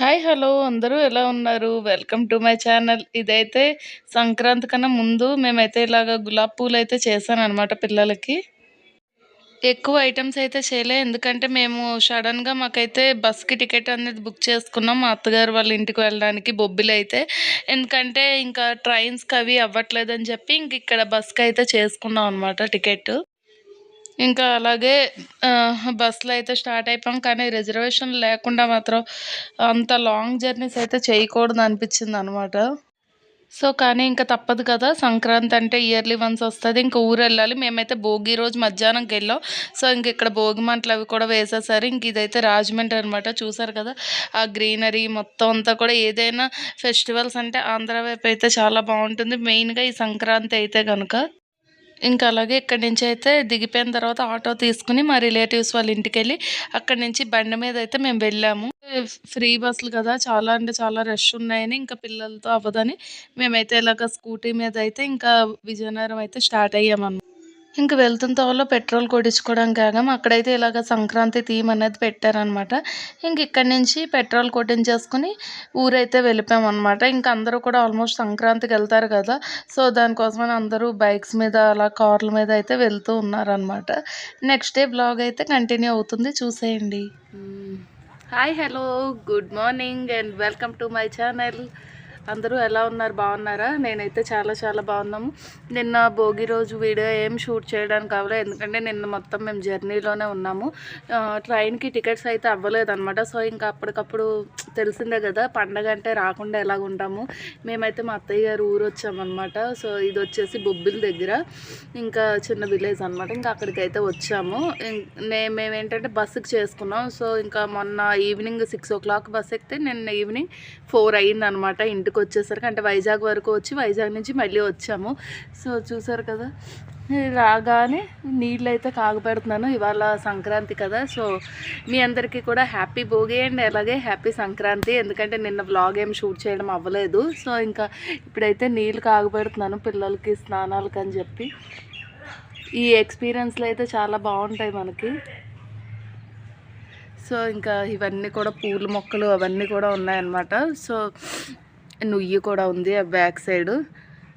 Hi hello. అందరూ ఎలా ఉన్నారు? Welcome to my channel. ఇదైతే సంక్రాంతి కన్నా ముందు మేమైతే ఇలాగ గులాబ్ పూలు అయితే చేశాను అనమాట పిల్లలకి. ఎక్కువ ఐటమ్స్ అయితే చేయలే. ఎందుకంటే మేము సడన్గా మాకైతే బస్కి టికెట్ అనేది బుక్ చేసుకున్నాం. మా అత్తగారు వాళ్ళ ఇంటికి వెళ్ళడానికి బొబ్బిలు అయితే ఎందుకంటే ఇంకా ట్రైన్స్కి అవి అవ్వట్లేదని చెప్పి ఇంక ఇక్కడ బస్కి అయితే చేసుకున్నాం అనమాట టికెట్ ఇంకా అలాగే బస్సులో అయితే స్టార్ట్ అయిపోయాం కానీ రిజర్వేషన్ లేకుండా మాత్రం అంత లాంగ్ జర్నీస్ అయితే చేయకూడదు అనిపించింది అనమాట సో కానీ ఇంకా తప్పదు కదా సంక్రాంతి అంటే ఇయర్లీ వన్స్ వస్తుంది ఇంకా ఊరు వెళ్ళాలి. మేమైతే భోగి రోజు మధ్యాహ్నంకి వెళ్ళాం. సో ఇంక ఇక్కడ భోగి మంటలు అవి కూడా వేసేసారు. ఇంక ఇదైతే రాజమండ్రి అనమాట చూసారు కదా? ఆ గ్రీనరీ మొత్తం అంతా కూడా ఏదైనా ఫెస్టివల్స్ అంటే ఆంధ్ర వైపు అయితే చాలా బాగుంటుంది. మెయిన్గా ఈ సంక్రాంతి అయితే కనుక ఇంకా అలాగే ఇక్కడి నుంచి అయితే దిగిపోయిన తర్వాత ఆటో తీసుకుని మా రిలేటివ్స్ వాళ్ళ ఇంటికి వెళ్ళి అక్కడి నుంచి బండి మీద అయితే మేము వెళ్ళాము. ఫ్రీ బస్సులు కదా చాలా అంటే చాలా రష్ ఉన్నాయని ఇంకా పిల్లలతో అవ్వదని మేమైతే ఇలాగ స్కూటీ మీద అయితే ఇంకా విజయనగరం అయితే స్టార్ట్ అయ్యామన్నమాట. ఇంక వెళ్తున్న తోవలో పెట్రోల్ కొట్టించుకోవడం ఆగాం అక్కడైతే ఇలాగ సంక్రాంతి థీమ్ అనేది పెట్టారనమాట ఇంక ఇక్కడి నుంచి పెట్రోల్ కొట్టించేసుకుని ఊరైతే వెళ్ళిపోయాం అనమాట ఇంక అందరూ కూడా ఆల్మోస్ట్ సంక్రాంతికి వెళ్తారు కదా సో దానికోసమని అందరూ బైక్స్ మీద అలా కార్ల మీద అయితే వెళ్తూ ఉన్నారనమాట నెక్స్ట్ డే బ్లాగ్ అయితే కంటిన్యూ అవుతుంది చూసేయండి. Hi hello good morning and welcome to my channel. అందరూ ఎలా ఉన్నారు? బాగున్నారా? నేనైతే చాలా చాలా బాగున్నాము. నిన్న భోగి రోజు వీడియో ఏం షూట్ చేయడానికి అవ్వలేదు ఎందుకంటే నిన్న మొత్తం మేము జర్నీలోనే ఉన్నాము. ట్రైన్కి టికెట్స్ అయితే అవ్వలేదన్నమాట. సో ఇంకా అప్పటికప్పుడు తెలిసిందే కదా పండగ అంటే రాకుండా ఎలాగుంటాము మేమైతే మా అత్తయ్య గారు ఊరు వచ్చామన్నమాట సో ఇది వచ్చేసి బొబ్బిల దగ్గర ఇంకా చిన్న విలేజ్ అనమాట ఇంకా అక్కడికైతే వచ్చాము. మేము ఏంటంటే బస్సుకి చేసుకున్నాం. సో ఇంకా మొన్న evening six o'clock bus ఎక్కితే నిన్న ఈవినింగ్ ఫోర్ అయ్యిందనమాట ఇంటికి ఇంటికి వచ్చేసరికి అంటే వైజాగ్ వరకు వచ్చి వైజాగ్ నుంచి మళ్ళీ వచ్చాము. సో చూసారు కదా రాగానే నీళ్ళు అయితే కాగపెడుతున్నాను ఇవాళ సంక్రాంతి కదా. సో మీ అందరికీ కూడా హ్యాపీ భోగి అండ్ అలాగే హ్యాపీ సంక్రాంతి. ఎందుకంటే నిన్న బ్లాగ్ ఏం షూట్ చేయడం అవ్వలేదు. సో ఇంకా ఇప్పుడైతే నీళ్ళు కాగపెడుతున్నాను పిల్లలకి స్నానాలకు అని చెప్పి. ఈ ఎక్స్పీరియన్స్లు అయితే చాలా బాగుంటాయి మనకి. సో ఇంకా ఇవన్నీ కూడా పూల మొక్కలు అవన్నీ కూడా ఉన్నాయన్నమాట. సో నుయ్యి కూడా ఉంది ఆ బ్యాక్ సైడ్.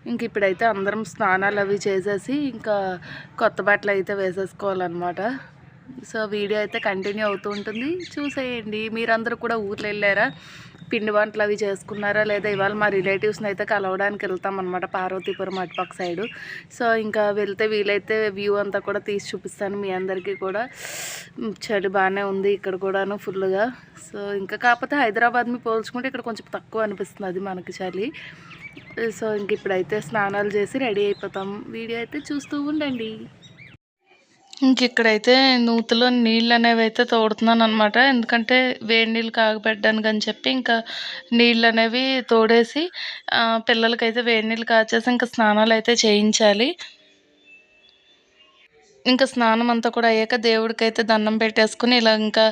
ఇంక ఇప్పుడైతే అందరం స్నానాలు అవి చేసేసి ఇంకా కొత్త బట్టలు అయితే వేసేసుకోవాలన్నమాట. సో వీడియో అయితే కంటిన్యూ అవుతూ ఉంటుంది. చూసేయండి. మీరందరూ కూడా ఊర్లో వెళ్ళారా? పిండి వంటలు అవి చేసుకున్నారా? లేదా ఇవాళ మా రిలేటివ్స్ని అయితే కలవడానికి వెళ్తాం అనమాట పార్వతీపురం అటుపక్క సైడు. సో ఇంకా వెళ్తే వీలైతే వ్యూ అంతా కూడా తీసి చూపిస్తాను మీ అందరికీ కూడా. చలి బాగానే ఉంది ఇక్కడ కూడాను ఫుల్గా సో ఇంకా కాకపోతే హైదరాబాద్ని పోల్చుకుంటే ఇక్కడ కొంచెం తక్కువ అనిపిస్తుంది అది మనకి చలి. సో ఇంక ఇప్పుడైతే స్నానాలు చేసి రెడీ అయిపోతాం. వీడియో అయితే చూస్తూ ఉండండి. ఇంక ఇక్కడైతే నూతిలో నీళ్ళు అనేవి అయితే తోడుతున్నాను అనమాట ఎందుకంటే వేడి నీళ్ళు కాగబెట్టడానికి అని చెప్పి ఇంకా నీళ్ళు అనేవి తోడేసి పిల్లలకైతే వేడి నీళ్ళు కాచేసి ఇంకా స్నానాలు అయితే చేయించాలి. ఇంకా స్నానం అంతా కూడా అయ్యాక దేవుడికైతే దండం పెట్టేసుకుని ఇలా ఇంకా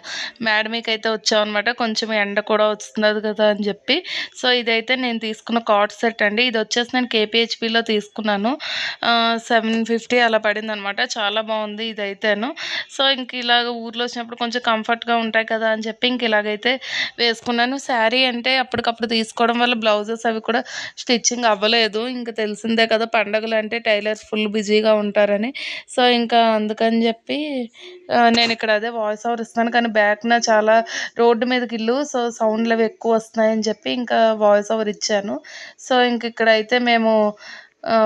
మేడ మీకు అయితే వచ్చామన్నమాట. కొంచెం ఎండ కూడా వస్తున్నది కదా అని చెప్పి. సో ఇదైతే నేను తీసుకున్న కాట్ సెట్ అండి. ఇది వచ్చేసి నేను కేపీహెచ్పిలో తీసుకున్నాను. సెవెన్ ఫిఫ్టీ అలా పడింది అనమాట చాలా బాగుంది ఇదైతేను. సో ఇంక ఇలాగ ఊర్లో వచ్చినప్పుడు కొంచెం కంఫర్ట్గా ఉంటాయి కదా అని చెప్పి ఇంక ఇలాగైతే వేసుకున్నాను. శారీ అంటే అప్పటికప్పుడు తీసుకోవడం వల్ల బ్లౌజెస్ అవి కూడా స్టిచ్చింగ్ అవ్వలేదు. ఇంకా తెలిసిందే కదా పండగలు అంటే టైలర్స్ ఫుల్ బిజీగా ఉంటారని. సో ఇంకా అందుకని చెప్పి నేను ఇక్కడ అదే వాయిస్ ఓవర్ ఇస్తున్నాను. కానీ బ్యాక్న చాలా రోడ్డు మీదకి ఇల్లు సో సౌండ్లు అవి ఎక్కువ వస్తున్నాయని చెప్పి ఇంకా వాయిస్ ఓవర్ ఇచ్చాను. సో ఇంక ఇక్కడ అయితే మేము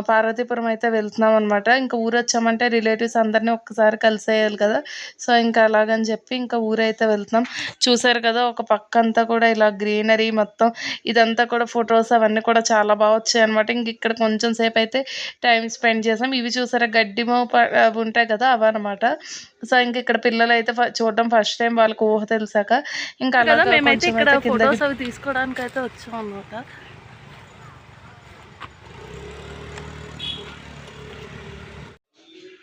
పార్వతీపురం అయితే వెళ్తున్నాం అనమాట ఇంకా ఊరు వచ్చామంటే రిలేటివ్స్ అందరినీ ఒక్కసారి కలిసేయాలి కదా. సో ఇంకా అలాగని చెప్పి ఇంకా ఊరైతే వెళ్తున్నాం. చూసారు కదా ఒక పక్క అంతా కూడా ఇలా గ్రీనరీ మొత్తం ఇదంతా కూడా ఫొటోస్ అవన్నీ కూడా చాలా బాగా వచ్చాయి అనమాట ఇంక ఇక్కడ కొంచెం సేపు అయితే టైం స్పెండ్ చేసాం. ఇవి చూసారా గడ్డిమో ఉంటాయి కదా అవన్నమాట సో ఇంక ఇక్కడ పిల్లలు అయితే చూడడం ఫస్ట్ టైం వాళ్ళకి ఊహ తెలిసాక ఇంకా అలా మేమైతే ఇక్కడ ఫొటోస్ అవి తీసుకోవడానికి అయితే వచ్చాం అనమాట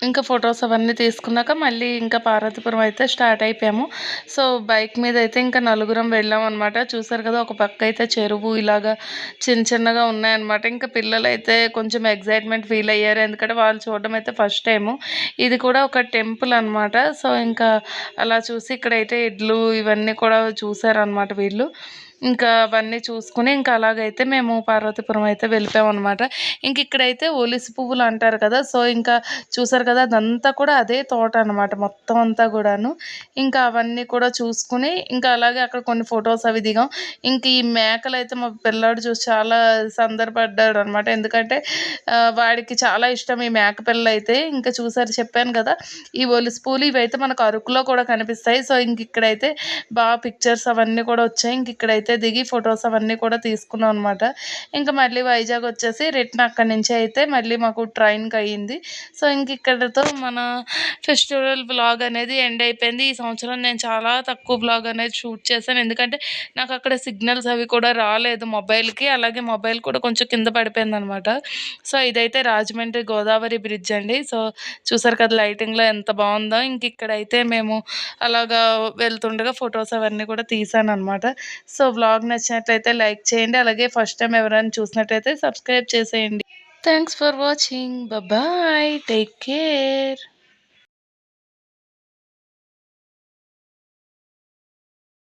ఇంకా ఫొటోస్ అవన్నీ తీసుకున్నాక మళ్ళీ ఇంకా పార్వతీపురం అయితే స్టార్ట్ అయిపోయాము. సో బైక్ మీద అయితే ఇంకా నలుగురం వెళ్ళాం అనమాట చూసారు కదా ఒక పక్క అయితే చెరువు ఇలాగా చిన్న చిన్నగా ఉన్నాయన్నమాట. ఇంకా పిల్లలు అయితే కొంచెం ఎగ్జైట్మెంట్ ఫీల్ అయ్యారు. ఎందుకంటే వాళ్ళు చూడడం అయితే ఫస్ట్ టైము ఇది కూడా ఒక టెంపుల్ అనమాట సో ఇంకా అలా చూసి ఇక్కడైతే ఇడ్లు ఇవన్నీ కూడా చూసారనమాట వీళ్ళు. ఇంకా అవన్నీ చూసుకుని ఇంకా అలాగైతే మేము పార్వతీపురం అయితే వెళ్ళిపోయాం అనమాట ఇంక ఇక్కడైతే ఒలిసి పువ్వులు అంటారు కదా సో ఇంకా చూసారు కదా అదంతా కూడా అదే తోట అనమాట మొత్తం అంతా కూడాను. ఇంకా అవన్నీ కూడా చూసుకుని ఇంకా అలాగే అక్కడ కొన్ని ఫొటోస్ అవి దిగాం. ఇంక ఈ మేకలు అయితే మా పిల్లాడు చూసి చాలా సందర్భపడ్డాడు అనమాట ఎందుకంటే వాడికి చాలా ఇష్టం ఈ మేక పిల్లలు అయితే ఇంకా చూసారు చెప్పాను కదా ఈ ఒలిసి పూలు ఇవైతే మనకు అరకులో కూడా కనిపిస్తాయి. సో ఇంక ఇక్కడైతే బాగా పిక్చర్స్ అవన్నీ కూడా వచ్చాయి. ఇంక ఇక్కడైతే అయితే దిగి ఫొటోస్ అవన్నీ కూడా తీసుకున్నాం అనమాట ఇంకా మళ్ళీ వైజాగ్ వచ్చేసి రిటర్న్ అక్కడి నుంచి అయితే మళ్ళీ మాకు ట్రైన్కి అయ్యింది సో ఇంక ఇక్కడతో మన ఫెస్టివల్ బ్లాగ్ అనేది ఎండ్ అయిపోయింది. ఈ సంవత్సరం నేను చాలా తక్కువ బ్లాగ్ అనేది షూట్ చేశాను. ఎందుకంటే నాకు అక్కడ సిగ్నల్స్ అవి కూడా రాలేదు మొబైల్కి అలాగే మొబైల్ కూడా కొంచెం కింద పడిపోయింది అనమాట సో ఇదైతే రాజమండ్రి గోదావరి బ్రిడ్జ్ అండి. సో చూసారు కదా లైటింగ్లో ఎంత బాగుందో. ఇంక ఇక్కడైతే మేము అలాగా వెళ్తుండగా ఫొటోస్ అవన్నీ కూడా తీసాను అనమాట సో వ్లాగ్ నచ్చినట్లయితే లైక్ చేయండి. అలాగే ఫస్ట్ టైం ఎవరైనా చూసినట్లయితే సబ్స్క్రైబ్ చేసేయండి. Thanks for watching bye take care